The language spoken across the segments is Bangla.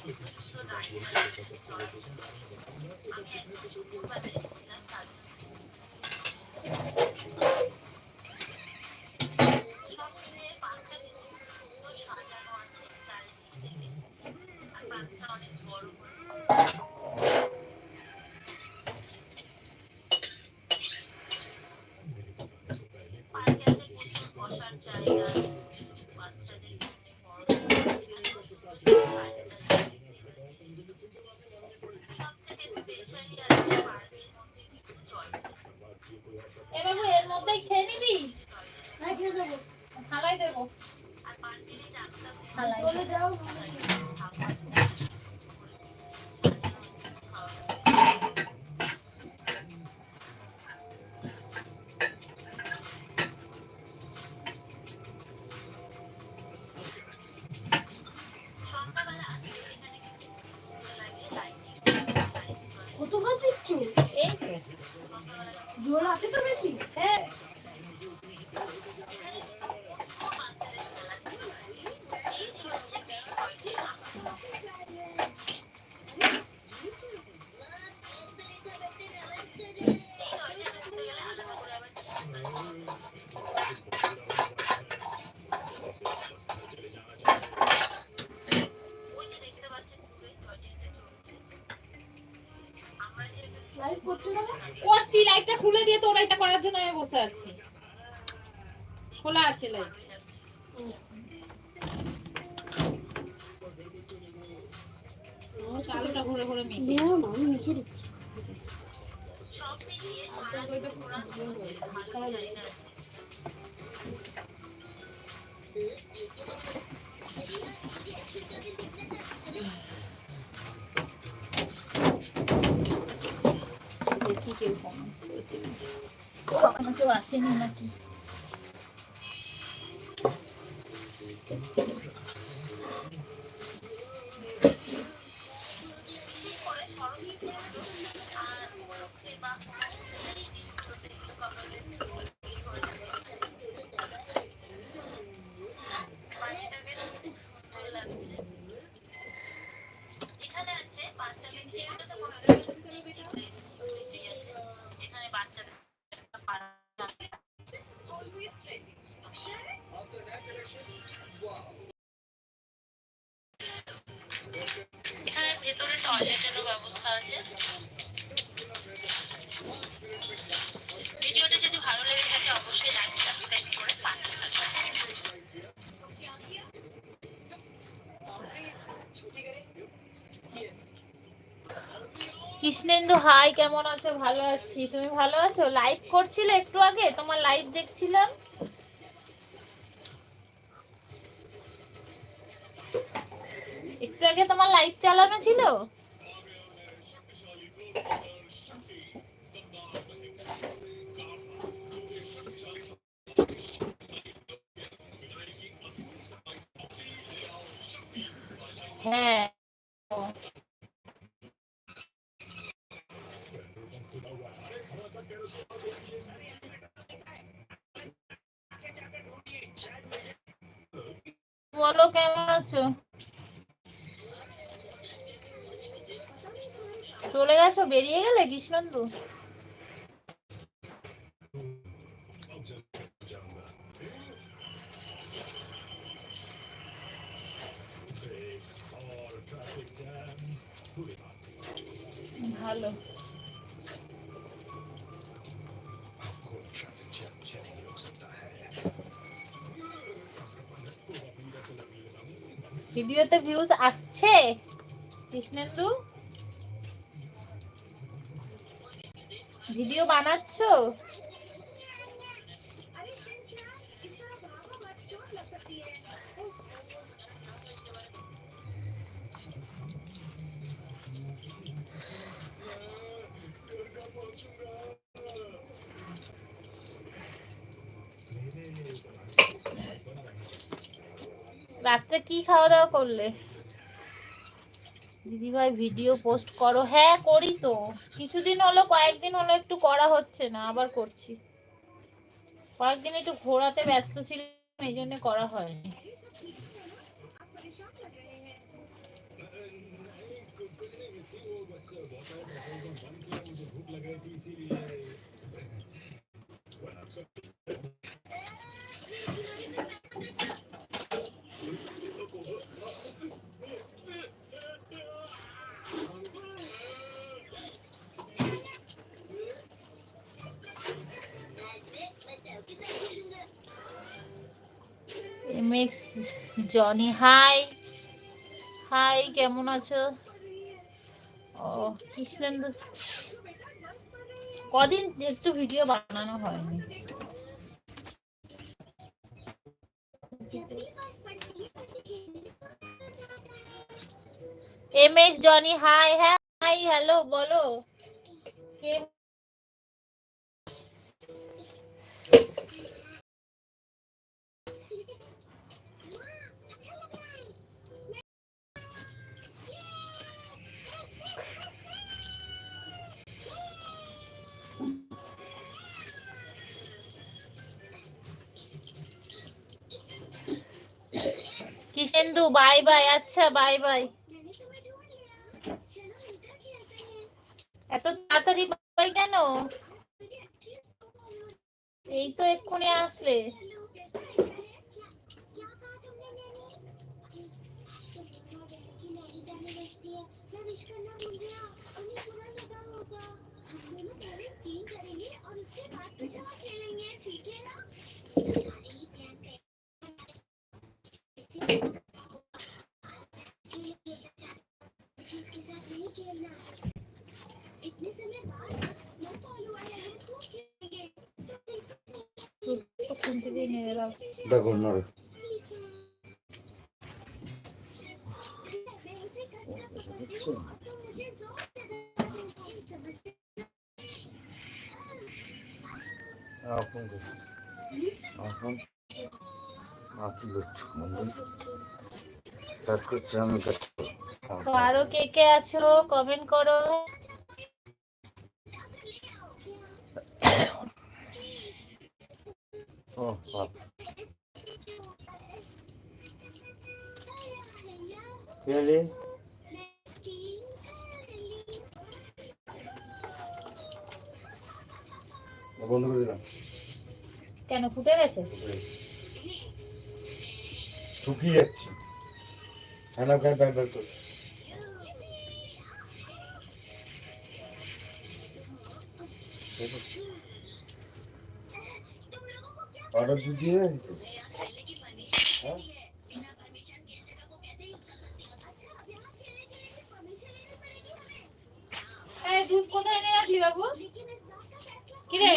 হ্যাঁ আমি বসে আছি। খোলা আছে লাইট আলুটা ঘুরে ঘুরে মেখে আমি দিচ্ছি। দেখি কেউ কমেন্ট করেছে কখনো কেউ আসেনি নাকি কৃষ্ণেন্দু হাই কেমন আছো? ভালো আছি। তুমি ভালো আছো? লাইভ করছিলে একটু আগে? তোমার লাইভ দেখছিলাম। একটু আগে তোমার লাইভ চালানো ছিল? হ্যাঁ বলো আছো চলে গেছো? বেরিয়ে গেলে কৃষ্ণন্দু? ভালো। ভিডিওতে ভিউজ আসছে? কৃষ্ণেন্দু? ভিডিও বানাচ্ছো? রাত্রে কি খাওয়া দাওয়া করলে? দিদিভাই ভিডিও পোস্ট করো। হ্যাঁ করি তো। কিছুদিন হলো, কয়েকদিন হলো একটু করা হচ্ছে না, আবার করছি। কয়েকদিন একটু ঘোরাতে ব্যস্ত ছিলাম, এই জন্য করা হয়নি। এমএক্স জনি হাই হাই কেমন আছো? ও কৃষ্ণেন্দু কদিন একটু ভিডিও বানানো হয়নি। এমএক্স জনি হাই হ্যাঁ হাই হ্যালো বলো। বাই বাই আচ্ছা বাই বাই। এত তাড়াতাড়ি বাই কেন? এই তো এক্ষুনি আসলে কোন থেকে নিয়ে এলাম দেখো নড়ে তো আরও কে কে আছো কমেন্ট করো। ও বাপ পেলে বন্ধ করে দিলাম। কেন ফুটে গেছে? শুকিয়ে যাচ্ছে। হ্যাঁ গায়ে ব্যাগ ব্যাগ করে। অর্ডার দিয়ে হ্যাঁ এই দুধ কোথায় এনে রাখলি বাবু কি রে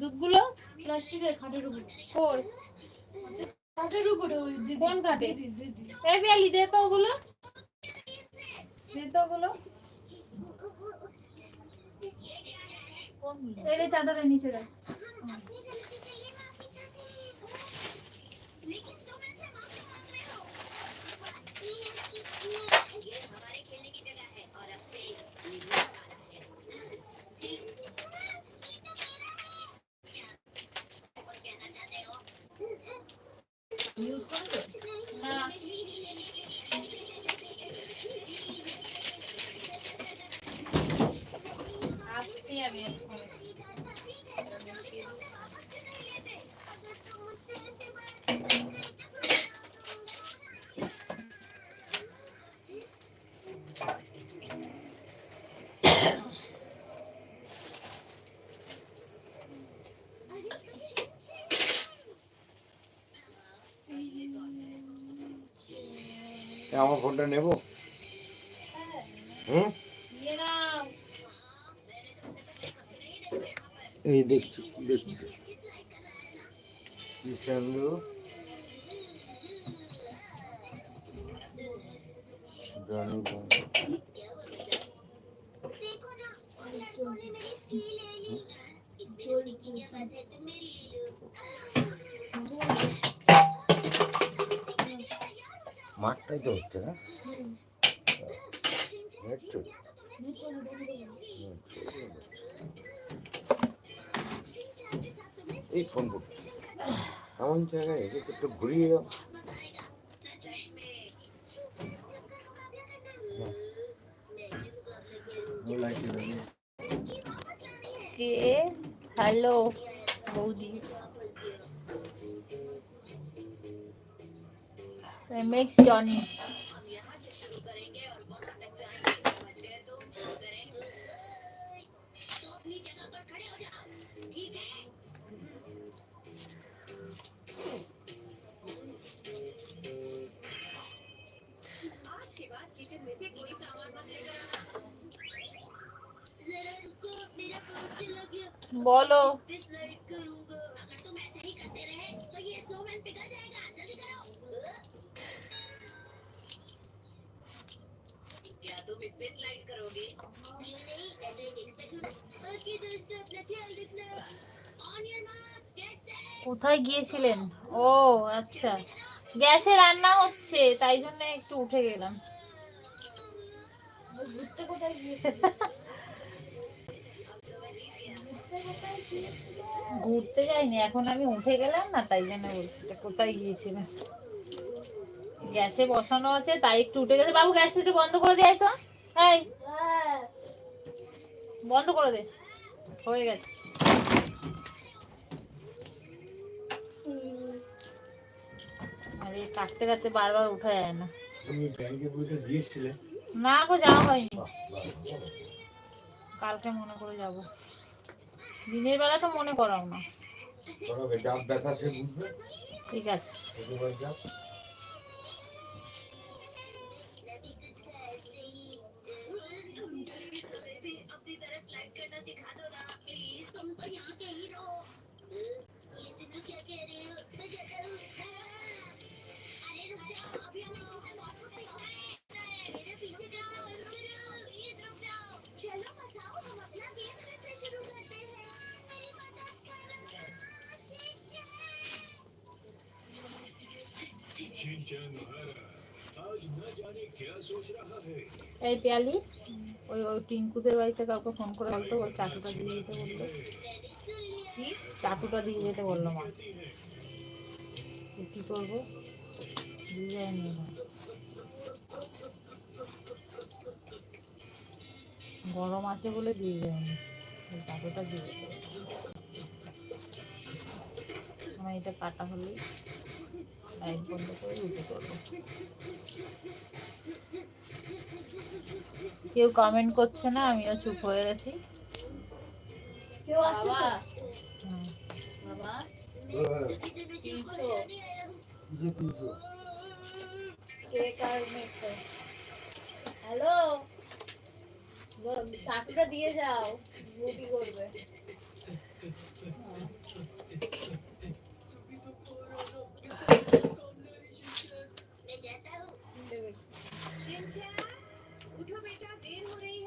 দুধগুলো প্লাস্টিকের খাটের উপর। কই খাটের উপরে ওই কোন খাটে? এই বেলি দে তো ওগুলো। দে তো ওগুলো। এই চাদরের নিচে রাখ। আমার ফোনটা নেব? হুম? এই দেখছি দেখছি। কিষানু জনি মাঠটাই তো হচ্ছে না? এই ফোন এমন জায়গায় এদিকে একটু ঘুরিয়ে দাও। কে? হ্যালো বৌদি। रिमिक्स जॉनी बोलो। কোথায় গিয়েছিলেন? ও আচ্ছা। গ্যাসে রান্না হচ্ছে, তাই জন্য একটু উঠে গেলাম। ঘুরতে যাইনি, এখন আমি উঠে গেলাম না, তাই জন্য বলছি কোথায় গিয়েছিলেন? গ্যাসে বসানো আছে তাই একটু উঠে গেছে। বাবু গ্যাসটা একটু বন্ধ করে দেয় তো। এই। হ্যাঁ বন্ধ করে দে। হয়ে গেছে। আর কাটতে কাটতে বারবার উঠা যায় না। না গো যাওয়া হয়নি। কালকে মনে করে যাব। দিনের বেলা তো মনে করাও না। ঠিক আছে। এই পিয়ালি ওই ওই টিঙ্কুদের বাড়িতে কাউকে ফোন করে বলতো ওই চাটুটা দিয়ে যেতে বলল। কি? চাটুটা দিয়ে যেতে বলল মা। কি করব? দিয়ে এখন। গরম আছে বলে দিয়ে যায়নি ওই চাটুটা দিয়ে। আমার এটা কাটা হলেই লাইট বন্ধ করে উঠে করব। কেউ কমেন্ট করছে না আমিও চুপ হয়ে গেছি। হ্যাঁ, হ্যালো? চাটুটা দিয়ে যাও। রুটি করবে?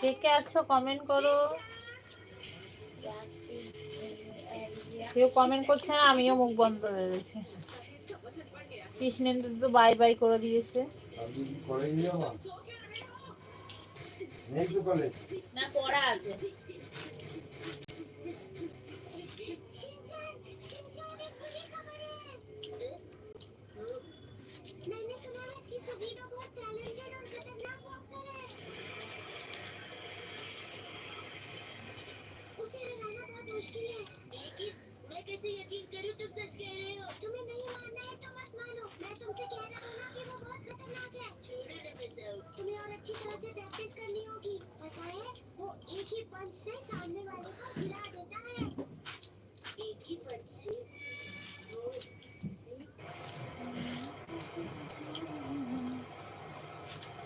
কে কে আছো কমেন্ট করো। কেউ কমেন্ট করছে না আমিও মুখ বন্ধ হয়ে গেছে। কৃষ্ণেন্দু তো বাই বাই করে দিয়েছে? না পড়া আছে।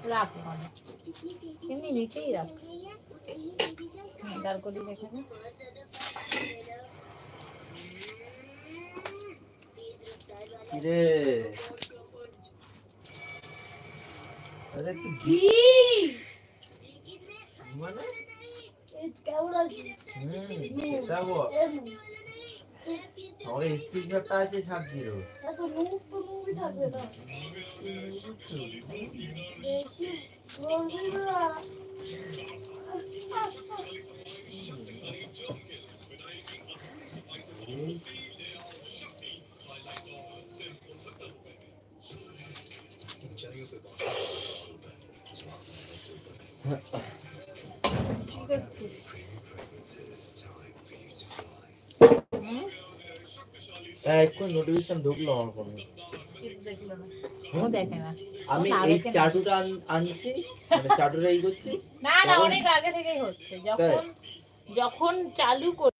রাখ এমনি নিচেই রাখ দাঁড় করি এখানে রে কেমন আছে হুম যাব আমার আছে সাত থাকবে না বেশি বলবি না দেখছিস হুম? হ্যাঁ এক্ষুনি নোটিফিকেশন ঢুকলো আমার ফোনে কিছু দেখল না ও দেখে না আমি এই চাটুটা আনছি মানে চাটুটা এই করছি। না না অনেক আগে থেকেই হচ্ছে। যখন যখন চালু কর